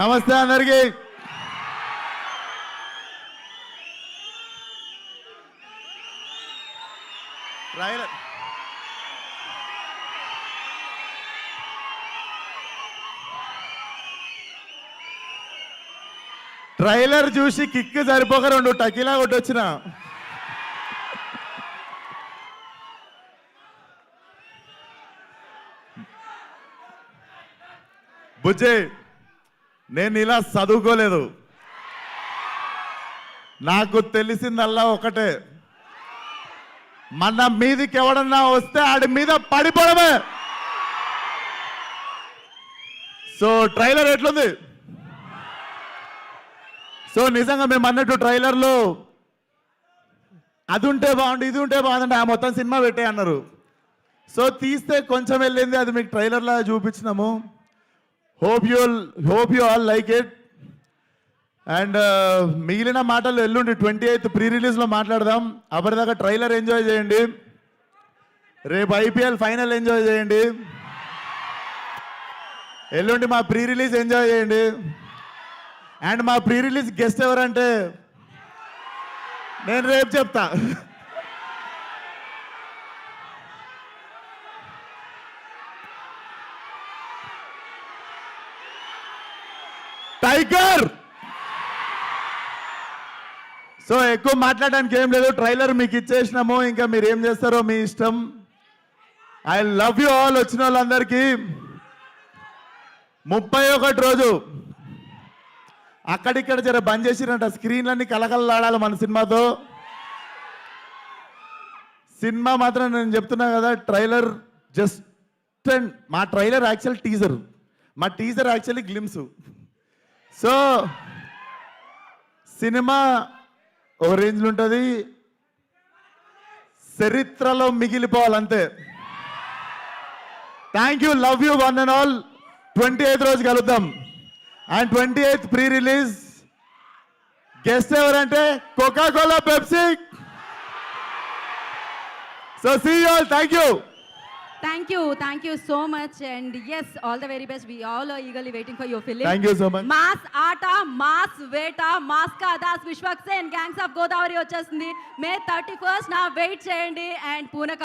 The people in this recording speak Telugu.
నమస్తే అందరికి. ట్రైలర్ ట్రైలర్ చూసి కిక్ సరిపోక రెండు టకీలా కొట్టొచ్చిన. బుజ్జే నేను ఇలా చదువుకోలేదు. నాకు తెలిసిందల్లా ఒకటే. మన మీదికి ఎవడన్నా వస్తే ఆడి మీద పడిపోవడమే సో ట్రైలర్ ఎట్లుంది? సో నిజంగా మేము అన్నట్టు ట్రైలర్లో అది ఉంటే బాగుండు ఇది ఉంటే బాగుందంటే ఆ మొత్తం సినిమా పెట్టే అన్నారు. సో తీస్తే కొంచెం వెళ్ళింది అది మీకు ట్రైలర్లా చూపించినాము. Hope you hope you all like it and మిగిలిన మాటలు ఎల్లుండి ట్వంటీ ఎయిత్ ప్రీ రిలీజ్లో మాట్లాడదాం. అప్పటిదాకా ట్రైలర్ ఎంజాయ్ చేయండి. రేపు ఐపీఎల్ ఫైనల్ ఎంజాయ్ చేయండి. ఎల్లుండి మా ప్రీ రిలీజ్ ఎంజాయ్ చేయండి. అండ్ మా ప్రీ రిలీజ్ గెస్ట్ ఎవరంటే నేను రేపు చెప్తా. టైగర్! సో ఎక్కువ మాట్లాడడానికి ఏం లేదు. ట్రైలర్ మీకు ఇచ్చేసినాము. ఇంకా మీరు ఏం చేస్తారో మీ ఇష్టం. ఐ లవ్ యూ ఆల్ వచ్చిన వాళ్ళందరికీ. ముప్పై ఒకటి రోజు. అక్కడిక్కడ జర బంద్ చేసిరంట. స్క్రీన్లన్నీ కలకలలాడాలి మన సినిమాతో. సినిమా మాత్రం నేను చెప్తున్నా కదా ట్రైలర్ జస్ట్ అండ్ మా ట్రైలర్ యాక్చువల్ టీజర్. మా teaser actually glimpse. So cinema ఓ రేంజ్లో ఉంటుంది. చరిత్రలో మిగిలిపోవాలంతే thank you love you one and all twenty eighth రోజు కలుద్దాం. And twenty eighth pre release guest ఎవరంటే coca cola Pepsi so see all thank you Thank you, thank you so much, and yes, all the very best. We all are eagerly waiting for your film. Thank you so much mass ఆట మాస్ వేట మాస్ కాదాస్ విశ్వక్ సేన్ గ్యాంగ్స్ ఆఫ్ గోదావరి వచ్చేస్తుంది మే థర్టీ ఫస్ట్ నా వెయిట్ చేయండి అండ్ పూనక